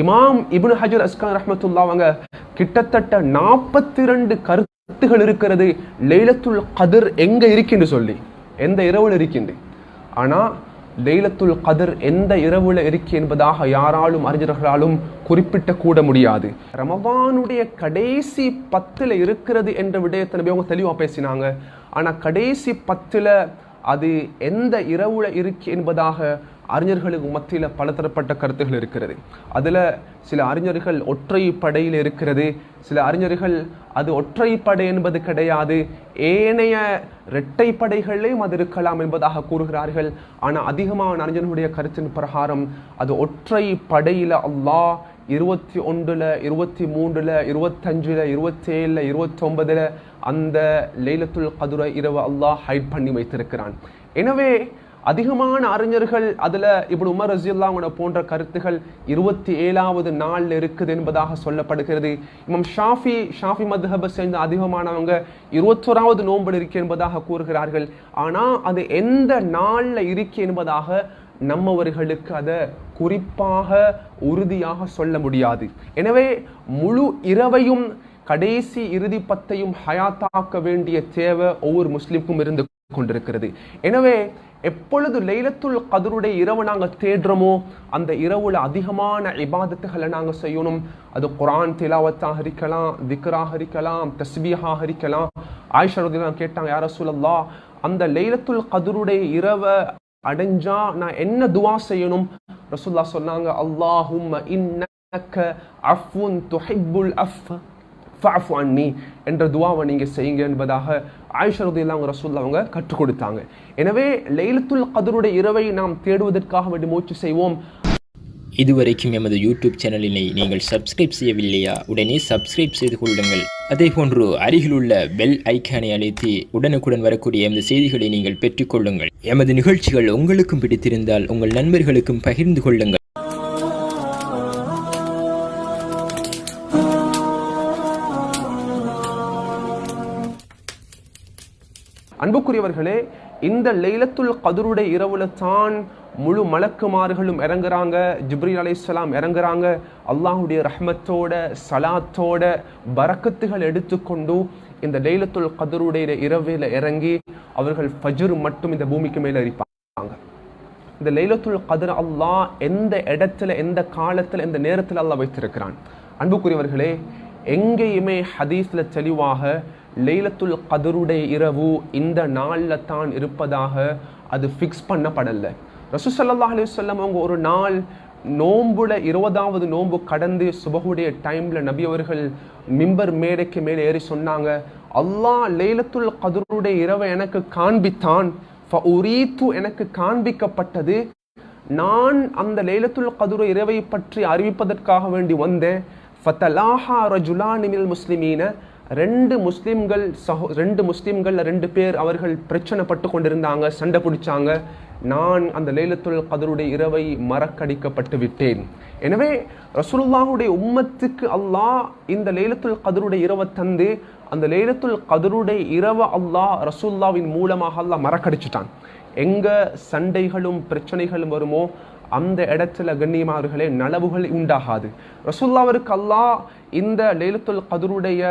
இமாம் இபுன் ஹஜர் அஸ்கான் ரஹமத்துல்லா அவங்க கிட்டத்தட்ட நாற்பத்தி ரெண்டு கருத்துகள் இருக்கிறது. லைலத்துல் கதிர் எங்க இருக்குன்னு சொல்லி. எந்த இரவுல இருக்கின்று. ஆனா லைலத்துல் கதிர் எந்த இரவுல இருக்கு என்பதாக யாராலும் அறிஞர்களாலும் குறிப்பிட்ட கூட முடியாது. ரமபானுடைய கடைசி பத்துல இருக்கிறது என்ற விடயத்தை நபி அவங்க தெளிவாக பேசினாங்க. ஆனா கடைசி பத்துல அது எந்த இரவுல இருக்கு என்பதாக அறிஞர்களுக்கு மத்தியில் பலதரப்பட்ட கருத்துகள் இருக்கிறது. அதில் சில அறிஞர்கள் ஒற்றை படையில் இருக்கிறது. சில அறிஞர்கள் அது ஒற்றை படை என்பது கிடையாது. ஏனைய இரட்டை படைகளிலும் அது இருக்கலாம் என்பதாக கூறுகிறார்கள். ஆனால் அதிகமான அறிஞர்களுடைய கருத்தின் பிரகாரம் அது ஒற்றை படையில் அல்லாஹ் இருபத்தி ஒன்றில் இருபத்தி மூன்றில் இருபத்தஞ்சில் இருபத்தி இருபத்தொன்பதில் அந்த லைலத்துல் கதுரை இரவு அல்லாஹ் ஹைட் பண்ணி வைத்திருக்கிறான். எனவே அதிகமான அறிஞர்கள் அதில் இப்படி உமர் ரசியுல்லாவோட போன்ற கருத்துகள் இருபத்தி ஏழாவது நாளில் இருக்குது என்பதாக சொல்லப்படுகிறது. இமாம் ஷாஃபி ஷாஃபி மதுஹபை சேர்ந்த அதிகமானவங்க இருபத்தோராவது நோன்பு இருக்கு என்பதாக கூறுகிறார்கள். ஆனால் அது எந்த நாளில் இருக்கு என்பதாக நம்மவர்களுக்கு அதை குறிப்பாக உறுதியாக சொல்ல முடியாது. எனவே முழு இரவையும் கடைசி இறுதி பத்தையும் ஹயாத்தாக்க வேண்டிய தேவை ஒவ்வொரு முஸ்லிம்க்கும் இருந்து கொண்டிருக்கிறது. எனவே எப்பொழுது லைலத்துல் கதருடைய இரவு நாங்கள் தேடுறோமோ அந்த இரவுல அதிகமான இபாதத்துகளை நாங்கள் செய்யணும். அது குரான் திலாவத்தாக இருக்கலாம் திக்ராக இருக்கலாம் தஸ்பீஹாக இருக்கலாம். ஆயிஷா கேட்டாங்க யார சொல்லல்லா அந்த லைலத்துல் கதருடைய இரவை அடைஞ்சா நான் என்ன துவா செய்யணும்? ரசுல்லா சொன்னாங்க அல்லாஹும் இன்னக்க அஃபுன் துஹிப்புல் அஃப். ஃபஅஃபு அன்னி என்ற துவாவை நீங்க செய்யுங்க என்பதாக ஆயிஷா ரலியல்லாஹு ரசூல் அவங்க கற்றுக் கொடுத்தாங்க. எனவே லைலத்துல் கதருடைய இரவை நாம் தேடுவதற்காக வேண்டி முயற்சி செய்வோம். இதுவரைக்கும் எமது யூடியூப் சேனலினை நீங்கள் சப்ஸ்கிரைப் செய்யவில்லையா? உடனே சப்ஸ்கிரைப் செய்து கொள்ளுங்கள். அதேபோன்று அருகிலுள்ள பெல் ஐக்கானை அழைத்து உடனுக்குடன் வரக்கூடிய எமது செய்திகளை நீங்கள் பெற்றுக்கொள்ளுங்கள் எமது நிகழ்ச்சிகள் உங்களுக்கும் பிடித்திருந்தால் உங்கள் நண்பர்களுக்கும் பகிர்ந்து கொள்ளுங்கள். அன்புக்குரியவர்களே இந்த லைலத்துல் கதருடைய இரவுல தான் முழு மலக்குமார்களும் இறங்குறாங்க ஜிப்ரீல் அலைஹிஸ்ஸலாம் இறங்குறாங்க. அல்லாஹ்வுடைய ரஹ்மத்தோட சலாத்தோட பறக்கத்துகள் எடுத்துக்கொண்டு இந்த லைலத்துல் கதருடைய இரவில் இறங்கி அவர்கள் ஃபஜ்ர் மட்டும் இந்த பூமிக்கு மேலே இருப்பாங்க இந்த லைலத்துல் கதர் அல்லாஹ் எந்த இடத்துல எந்த காலத்தில் எந்த நேரத்தில் அல்லாஹ் வைத்திருக்கிறான்? அன்புக்குரியவர்களே எங்கேயுமே ஹதீஸ்ல தெளிவாக லைலத்துல் கதருடைய இரவு இந்த நாளில் தான் இருப்பதாக அது ஃபிக்ஸ் பண்ணப்படலை. ரசூ ஸல்லல்லாஹு அலைஹி அவங்க ஒரு நாள் நோம்புல இருபதாவது நோன்பு கடந்து சுபகுடைய டைமில் நபி அவர்கள் மிம்பர் மேடைக்கு மேலே ஏறி சொன்னாங்க அல்லாஹ் லைலத்துல் கதருடைய இரவை எனக்கு காண்பித்தான். ஃபஉரீத்து எனக்கு காண்பிக்கப்பட்டது. நான் அந்த லைலத்துல் கதுர இரவை பற்றி அறிவிப்பதற்காக வேண்டி வந்தேன். ஃபத்தலாஹா ரஜுலானி முஸ்லிமீன. ரெண்டு முஸ்லீம்கள் சகோ ரெண்டு முஸ்லீம்கள் ரெண்டு பேர் அவர்கள் பிரச்சனைப்பட்டு கொண்டிருந்தாங்க சண்டை பிடிச்சாங்க. நான் அந்த லைலத்துல் கதருடைய இரவை மறக்கடிக்கப்பட்டு விட்டேன். எனவே ரசூலுல்லாஹுடைய உம்மத்துக்கு அல்லாஹ் இந்த லைலத்துல் கதருடைய இரவை தந்து அந்த லைலத்துல் கதருடைய இரவை அல்லாஹ் ரசூல்லாவின் மூலமாக அல்லாஹ் மறக்கடிச்சிட்டான். எங்க சண்டைகளும் பிரச்சனைகளும் வருமோ அந்த இடத்துல கண்ணியமார்களே நலவுகள் உண்டாகாது. ரசுல்லாவிற்கு அல்லாஹ் இந்த லைலத்துல் கதருடைய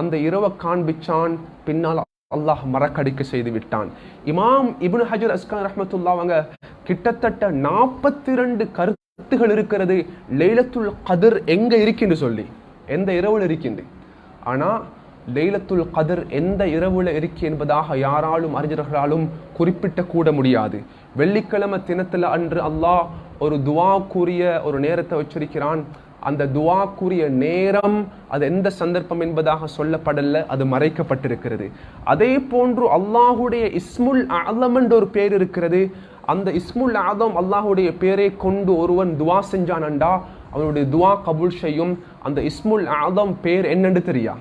அந்த இரவை காண்பிச்சான் பின்னால் அல்லாஹ் மறக்கடிக்க செய்து விட்டான். இமாம் இப்னு ஹஜர் அஸ்கான் ரஹ்மத்துல்லா அவங்க கிட்டத்தட்ட நாற்பத்தி ரெண்டு கருத்துகள் இருக்கிறது. லைலத்துல் கதிர் எங்க இருக்குன்னு சொல்லி. எந்த இரவுல இருக்கின்றது ஆனா லைலத்துல் கதிர் எந்த இரவுல இருக்கு என்பதாக யாராலும் அறிஞர்களாலும் குறிப்பிட்ட கூட முடியாது. வெள்ளிக்கிழமை தினத்துல அன்று அல்லாஹ் ஒரு துவா கூறிய ஒரு நேரத்தை வச்சிருக்கிறான். அந்த துவாக்குரிய நேரம் அது எந்த சந்தர்ப்பம் என்பதாக சொல்லப்படல அது மறைக்கப்பட்டிருக்கிறது. அதே போன்று அல்லாஹுடைய இஸ்முல் ஆலம் என்ற ஒரு பேர் இருக்கிறது. அந்த இஸ்முல் ஆதம் அல்லாஹுடைய பேரை கொண்டு ஒருவன் துவா செஞ்சானண்டா? அவனுடைய துவா கபூல் செய்யும். அந்த இஸ்முல் ஆதம் பேர் என்னன்னு தெரியா?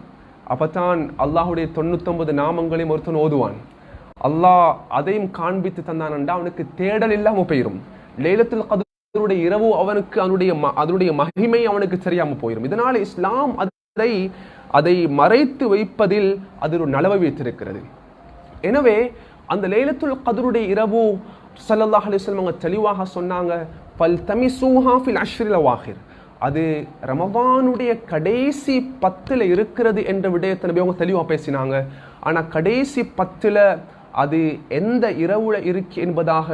அப்பதான் அல்லாஹுடைய தொண்ணூத்தொன்பது நாமங்களையும் ஒருத்தன் ஓதுவான். அல்லாஹ் அதையும் காண்பித்து தந்தானண்டா? அவனுக்கு தேடல் இல்லாமல் போயிடும் லேலத்தில் கது அதனுடைய இரவு அவனுக்கு அதனுடைய அதனுடைய மகிமை அவனுக்கு தெரியாம போயிடும் இதனால இஸ்லாம் அதை அதை மறைத்து வைப்பதில் அது ஒரு நலவை வைத்திருக்கிறது. எனவே அந்த லேலத்துல் கதருடைய இரவு சல்லல்லாஹ் அலிஸ்லம் அவங்க தெளிவாக சொன்னாங்க பல் தமி சூஹாஃபில் அஷ்ரில் வாஹிர். அது ரமவானுடைய கடைசி பத்துல இருக்கிறது என்ற விடயத்தை நம்பி அவங்க தெளிவா பேசினாங்க. ஆனா கடைசி பத்துல அது எந்த இரவுல இருக்கு என்பதாக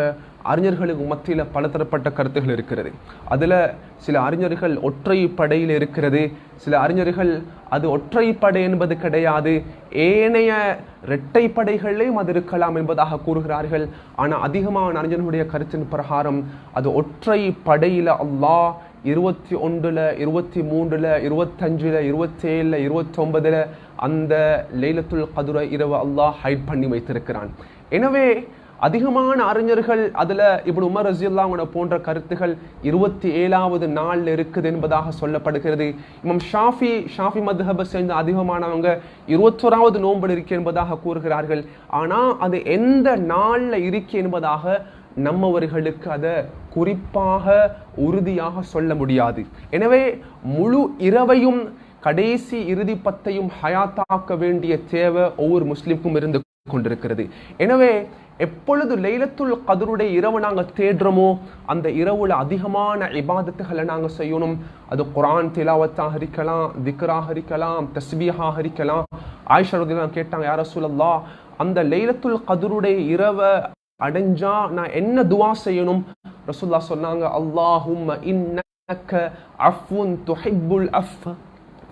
அறிஞர்களுக்கு மத்தியில பலதரப்பட்ட கருத்துகள் இருக்கிறது. அதில் சில அறிஞர்கள் ஒற்றை படையில் இருக்கிறது. சில அறிஞர்கள் அது ஒற்றை படை என்பது கிடையாது. ஏனைய இரட்டை படைகளிலும் அது இருக்கலாம் என்பதாக கூறுகிறார்கள். ஆனால் அதிகமான அறிஞர்களுடைய கருத்தின் பிரகாரம் அது ஒற்றை படையில் அல்லாஹ் இருபத்தி ஒன்றில் இருபத்தி மூன்றில் இருபத்தஞ்சில் இருபத்தேழில் இருபத்தொன்பதில் அந்த லைலத்துல் கதுரை இரவு அல்லாஹ் ஹைட் பண்ணி வைத்திருக்கிறான். எனவே அதிகமான அறிஞர்கள் அதில் இப்படி உமர் ரசியுல்லாவோட போன்ற கருத்துகள் இருபத்தி ஏழாவது நாளில் இருக்குது என்பதாக சொல்லப்படுகிறது. இமாம் ஷாஃபி ஷாஃபி மதுஹபை சேர்ந்த அதிகமானவங்க இருபத்தோராவது நோன்பு இருக்கு என்பதாக கூறுகிறார்கள். ஆனால் அது எந்த நாளில் இருக்கு என்பதாக நம்மவர்களுக்கு அதை குறிப்பாக உறுதியாக சொல்ல முடியாது. எனவே முழு இரவையும் கடைசி இறுதி பத்தையும் ஹயாத்தாக்க வேண்டிய தேவை ஒவ்வொரு முஸ்லிம்க்கும் இருந்து கொண்டிருக்கிறது. எனவே எப்பொழுது லைலத்துல் கதருடைய இரவு நாங்கள் தேடுறோமோ அந்த இரவுல அதிகமான இபாதத்துகளை நாங்கள் செய்யணும். அது குரான் திலாவத்தாக இருக்கலாம் திக்ராக இருக்கலாம் தஸ்பீஹாக இருக்கலாம். ஆயிஷா கேட்டாங்க யார சொல்லல்லா அந்த லைலத்துல் கதருடைய இரவை அடைஞ்சா நான் என்ன துவா செய்யணும்? ரசுல்லா சொன்னாங்க அல்லாஹும் இன்னக்க அஃபுன் துஹிப்புல் அஃப்.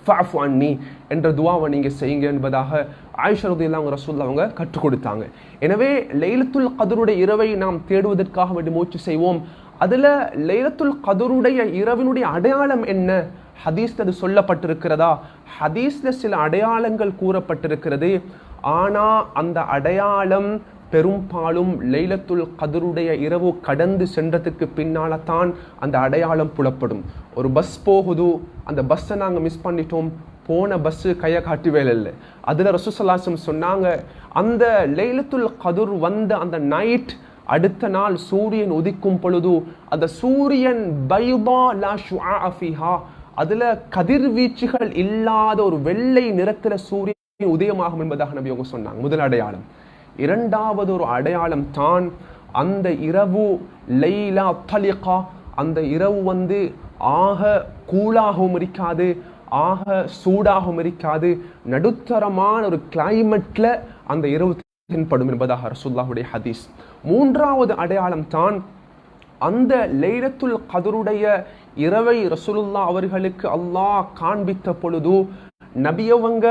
ஃபாஃபு அண்ணி என்ற துவாவை நீங்கள் செய்யுங்க என்பதாக ஆயிஷா அவங்க ரசூல் அவங்க கற்றுக் கொடுத்தாங்க. எனவே லைலத்துல் கதருடைய இரவை நாம் தேடுவதற்காக வேண்டி முயற்சி செய்வோம். அதில் லைலத்துல் கதருடைய இரவினுடைய அடையாளம் என்ன? ஹதீஸில் அது சொல்லப்பட்டிருக்கிறதா? ஹதீஸ்ல சில அடையாளங்கள் கூறப்பட்டிருக்கிறது. ஆனால் அந்த அடையாளம் பெரும்பாலும் லைலத்துல் கதருடைய இரவு கடந்து சென்றதுக்கு பின்னால தான் அந்த அடையாளம் புலப்படும். ஒரு பஸ் போகுது அந்த பஸ்ஸை நாங்கள் மிஸ் பண்ணிட்டோம். போன பஸ்ஸு கையை காட்டி வேலை இல்லை. அதில் ரசூசல்லாசம் சொன்னாங்க அந்த லைலத்துல் கதுர் வந்த அந்த நைட் அடுத்த நாள் சூரியன் உதிக்கும் பொழுது அந்த சூரியன் பைபா லா ஷுஆ அதில் கதிர்வீச்சுகள் இல்லாத ஒரு வெள்ளை நிறத்தில் சூரியன் உதயமாகும் என்பதாக நபி அவங்க சொன்னாங்க முதல் அடையாளம். இரண்டாவது ஒரு அடையாளம் தான் அந்த இரவு லைலா தலிகா அந்த இரவு வந்து ஆக கூலாகவும் இருக்காது ஆக சூடாகவும் இருக்காது. நடுத்தரமான ஒரு கிளைமேட்டில் அந்த இரவு தென்படும் என்பதாக ரசுல்லாஹுடைய ஹதீஸ். மூன்றாவது அடையாளம் தான் அந்த லைலத்துல் கதருடைய இரவை ரசூலுல்லா அவர்களுக்கு அல்லாஹ் காண்பித்த பொழுது நபியவங்க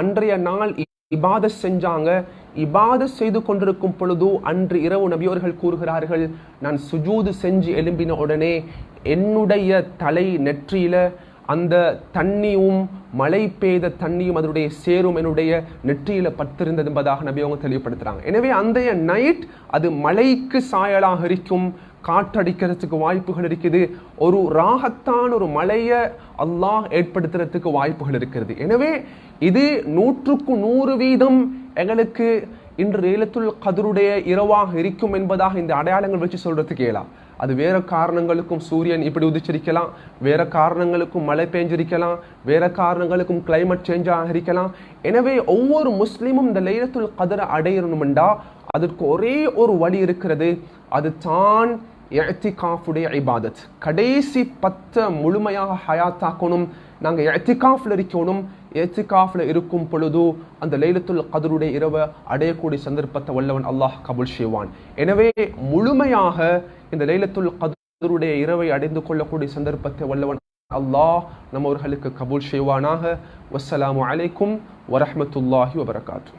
அன்றைய நாள் இபாத செஞ்சாங்க. இபாத செய்து கொண்டிருக்கும் பொழுது அன்று இரவு நபியோர்கள் கூறுகிறார்கள் நான் சுஜூது செஞ்சு எழும்பின உடனே என்னுடைய தலை நெற்றியில அந்த தண்ணியும் மழை பெய்த தண்ணியும் அதனுடைய சேரும் என்னுடைய நெற்றியில பத்திருந்தது என்பதாக நபி அவங்க தெளிவுபடுத்துறாங்க. எனவே அந்தைய நைட் அது மழைக்கு சாயலாக இருக்கும். காற்றடிக்கிறதுக்கு வாய்ப்புகள் இருக்குது. ஒரு ராகத்தான் ஒரு மழையை அல்லாஹ் ஏற்படுத்துறதுக்கு வாய்ப்புகள் இருக்கிறது எனவே இது நூற்றுக்கு நூறு வீதம் எங்களுக்கு இன்று லேலத்துல் கதருடைய இரவாக இருக்கும் என்பதாக இந்த அடையாளங்கள் வச்சு சொல்றதுக்கு இயலாம் அது வேறு காரணங்களுக்கும் சூரியன் இப்படி உதிச்சிருக்கலாம் வேறு காரணங்களுக்கும் மழை பெஞ்சிருக்கலாம் வேறு காரணங்களுக்கும் கிளைமேட் சேஞ்ச் ஆகிருக்கலாம். எனவே ஒவ்வொரு முஸ்லீமும் இந்த லைலத்துல் கதரை அடையணுமெண்டா அதற்கு ஒரே ஒரு வழி இருக்கிறது அது தான் எத்திகாஃபுடைய இபாதத். கடைசி பத்தை முழுமையாக ஹயாத்தாக்கணும் நாங்கள் எத்திகாஃபில் இருக்கணும் எத்திகாஃபில் இருக்கும் பொழுது அந்த லைலத்துல் கதருடைய இரவை அடையக்கூடிய சந்தர்ப்பத்தை வல்லவன் அல்லாஹ் கபுல் செய்வான். எனவே முழுமையாக இந்த லைலத்துல் கதருடைய இரவை அடைந்து கொள்ளக்கூடிய சந்தர்ப்பத்தை வல்லவன் அல்லாஹ் நம்மவர்களுக்கு கபூல் செய்வானாக. வஸ்ஸலாமு அலைக்கும் வரமத்துல்லாஹி வபரகாத்தூ